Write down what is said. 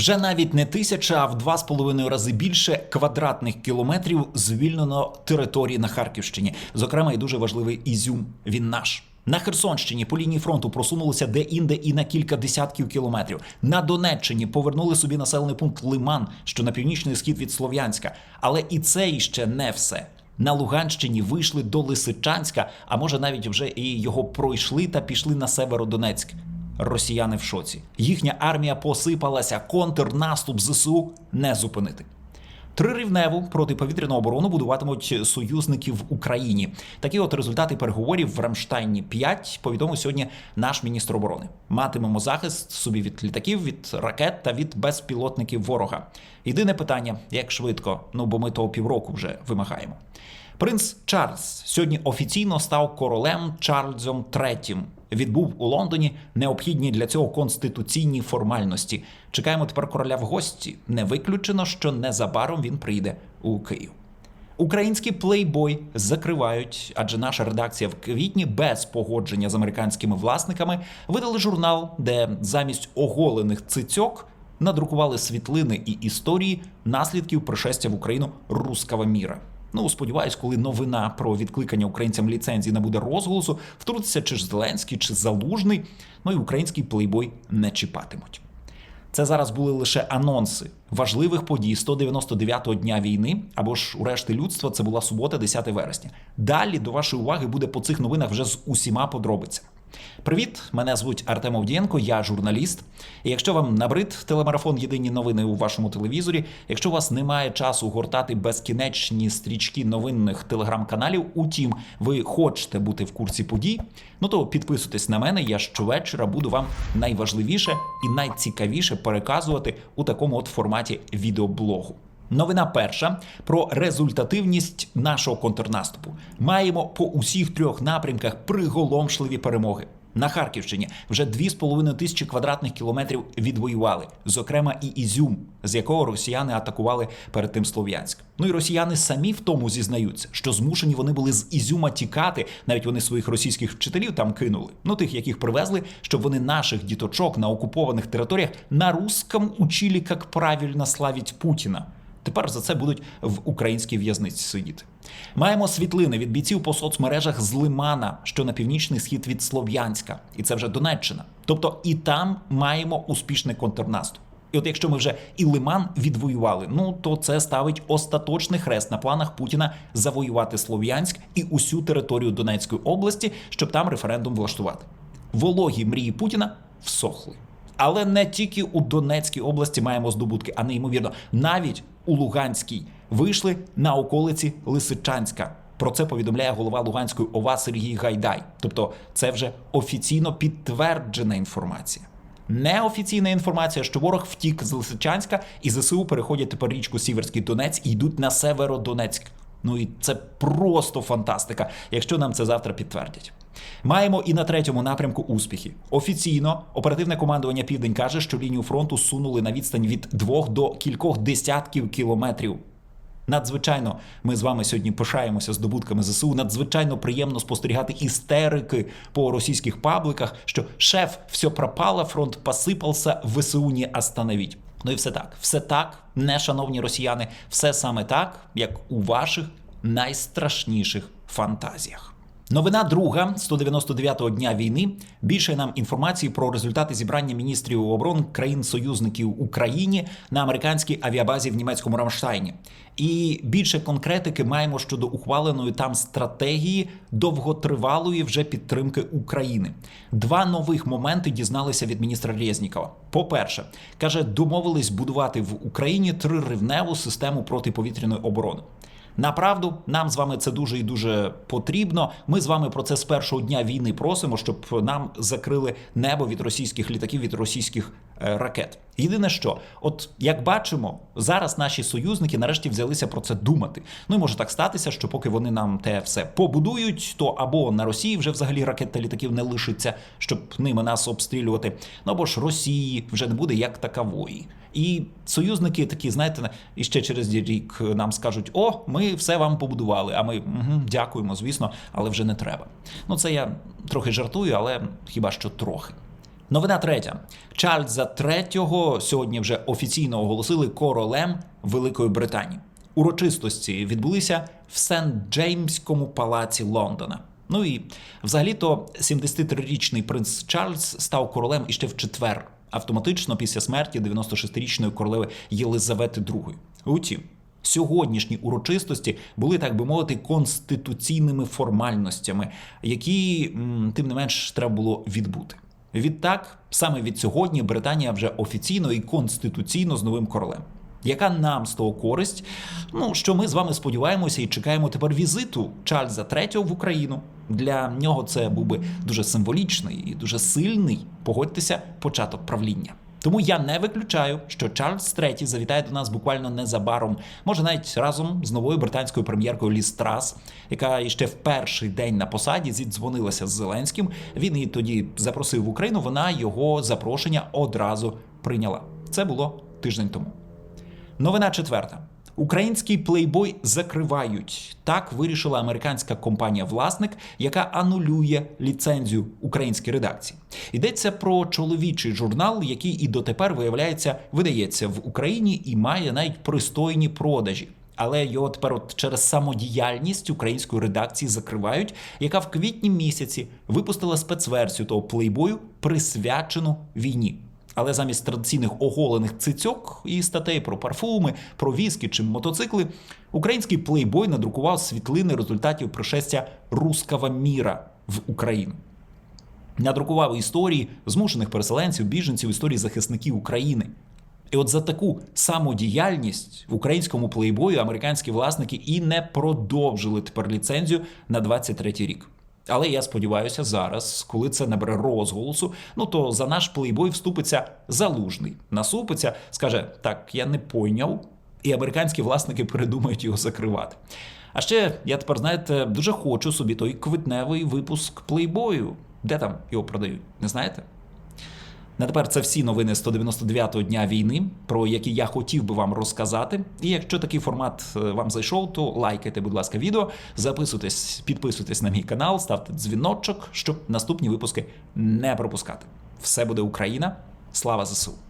Вже навіть не тисяча, а в два з половиною рази більше квадратних кілометрів звільнено території на Харківщині. Зокрема, і дуже важливий Ізюм. Він наш. На Херсонщині по лінії фронту просунулися де-інде і на кілька десятків кілометрів. На Донеччині повернули собі населений пункт Лиман, що на північний схід від Слов'янська. Але і це іще не все. На Луганщині вийшли до Лисичанська, а може навіть вже і його пройшли та пішли на Северодонецьк. Росіяни в шоці. Їхня армія посипалася, контрнаступ ЗСУ не зупинити. Трирівневу протиповітряну оборону будуватимуть союзники в Україні. Такі от результати переговорів в Рамштайні 5 повідомив сьогодні наш міністр оборони. Матимемо захист собі від літаків, від ракет та від безпілотників ворога. Єдине питання: як швидко? Ну бо ми того півроку вже вимагаємо. Принц Чарльз сьогодні офіційно став королем Чарльзом III. Відбув у Лондоні необхідні для цього конституційні формальності. Чекаємо тепер короля в гості. Не виключено, що незабаром він прийде у Київ. Український плейбой закривають, адже наша редакція в квітні без погодження з американськими власниками видали журнал, де замість оголених цицьок надрукували світлини і історії наслідків пришестя в Україну руского міра. Ну, сподіваюсь, коли новина про відкликання українцям ліцензії набуде розголосу, втрутиться чи ж Зеленський, чи Залужний, ну і український плейбой не чіпатимуть. Це зараз були лише анонси важливих подій 199-го дня війни або ж у решти людства. Це була субота, 10 вересня. Далі до вашої уваги буде по цих новинах вже з усіма подробицями. Привіт, мене звуть Артем Овдієнко, я журналіст. І якщо вам набрид телемарафон Єдині новини у вашому телевізорі, якщо у вас немає часу гортати безкінечні стрічки новинних телеграм-каналів, утім, ви хочете бути в курсі подій, ну то підписуйтесь на мене. Я щовечора буду вам найважливіше і найцікавіше переказувати у такому от форматі відеоблогу. Новина перша про результативність нашого контрнаступу. Маємо по усіх трьох напрямках приголомшливі перемоги. На Харківщині вже 2,5 тисячі квадратних кілометрів відвоювали, зокрема і Ізюм, з якого росіяни атакували перед тим Слов'янськ. Ну і росіяни самі в тому зізнаються, що змушені вони були з Ізюма тікати. Навіть вони своїх російських вчителів там кинули. Ну тих, яких привезли, щоб вони наших діточок на окупованих територіях на русском учили, як правильно славить Путіна. Тепер за це будуть в українській в'язниці сидіти. Маємо світлини від бійців по соцмережах з Лимана, що на північний схід від Слов'янська, і це вже Донеччина. Тобто і там маємо успішний контрнаступ. І от якщо ми вже і Лиман відвоювали, ну то це ставить остаточний хрест на планах Путіна завоювати Слов'янськ і усю територію Донецької області, щоб там референдум влаштувати. Вологі мрії Путіна всохли. Але не тільки у Донецькій області маємо здобутки, а неймовірно, навіть у Луганській вийшли на околиці Лисичанська. Про це повідомляє голова Луганської ОВА Сергій Гайдай. Тобто, це вже офіційно підтверджена інформація. Неофіційна інформація, що ворог втік з Лисичанська і ЗСУ переходять тепер річку Сіверський Донець і йдуть на Северодонецьк. Ну і це просто фантастика, якщо нам це завтра підтвердять. Маємо і на третьому напрямку успіхи. Офіційно оперативне командування Південь каже, що лінію фронту сунули на відстань від двох до кількох десятків кілометрів. Надзвичайно ми з вами сьогодні пишаємося здобутками ЗСУ. Надзвичайно приємно спостерігати істерики по російських пабликах, що шеф все пропало, фронт посипався, ВСУ не остановить. Ну і все так, все так, не шановні росіяни, все саме так, як у ваших найстрашніших фантазіях. Новина друга 199-го дня війни. Більше нам інформації про результати зібрання міністрів оборони країн-союзників Україні на американській авіабазі в німецькому Рамштайні. І більше конкретики маємо щодо ухваленої там стратегії довготривалої вже підтримки України. Два нових моменти дізналися від міністра Резнікова. По-перше, каже, домовились будувати в Україні триривневу систему протиповітряної оборони. Направду, нам з вами це дуже і дуже потрібно. Ми з вами про це з першого дня війни просимо, щоб нам закрили небо від російських літаків, від російських ракет. Єдине, що, от як бачимо, зараз наші союзники нарешті взялися про це думати. Ну і може так статися, що поки вони нам те все побудують, то або на Росії вже взагалі ракет та літаків не лишиться, щоб ними нас обстрілювати, ну або ж Росії вже не буде як такової. І союзники такі, знаєте, і ще через рік нам скажуть: о, ми все вам побудували. А ми угу, дякуємо, звісно, але вже не треба. Ну це я трохи жартую, але хіба що трохи. Новина третя. Чарльза III сьогодні вже офіційно оголосили королем Великої Британії. Урочистості відбулися в Сент-Джеймському палаці Лондона. Ну і взагалі-то 73-річний принц Чарльз став королем іще в четвер, автоматично після смерті 96-річної королеви Єлизавети II. Утім, сьогоднішні урочистості були, так би мовити, конституційними формальностями, які, тим не менш, треба було відбути. Відтак, саме від сьогодні Британія вже офіційно і конституційно з новим королем. Яка нам з того користь? Ну що ми з вами сподіваємося і чекаємо тепер візиту Чарльза III в Україну. Для нього це був би дуже символічний і дуже сильний, погодьтеся, початок правління. Тому я не виключаю, що Чарльз III завітає до нас буквально незабаром, може навіть разом з новою британською прем'єркою Ліз Трас, яка іще в перший день на посаді зідзвонилася з Зеленським. Він її тоді запросив в Україну. Вона його запрошення одразу прийняла. Це було тиждень тому. Новина четверта. Український плейбой закривають. Так вирішила американська компанія-власник, яка анулює ліцензію українській редакції. Йдеться про чоловічий журнал, який і дотепер виявляється видається в Україні і має навіть пристойні продажі. Але його тепер от через самодіяльність української редакції закривають, яка в квітні місяці випустила спецверсію того плейбою, присвячену війні. Але замість традиційних оголених цицьок і статей про парфуми, про віскі чи мотоцикли, український плейбой надрукував світлини результатів пришестя руского міра в Україну. Надрукував історії змушених переселенців, біженців, історії захисників України. І от за таку самодіяльність в українському плейбою американські власники і не продовжили тепер ліцензію на 23-й рік. Але я сподіваюся, зараз, коли це набере розголосу, ну то за наш плейбой вступиться залужний, насупиться, скаже: так, я не пойняв, і американські власники передумають його закривати. А ще я тепер, знаєте, дуже хочу собі той квитневий випуск плейбою. Де там його продають? Не знаєте? На тепер це всі новини 199-го дня війни, про які я хотів би вам розказати. І якщо такий формат е, вам зайшов, то лайкайте, будь ласка, відео, записуйтесь, підписуйтесь на мій канал, ставте дзвіночок, щоб наступні випуски не пропускати. Все буде Україна. Слава ЗСУ!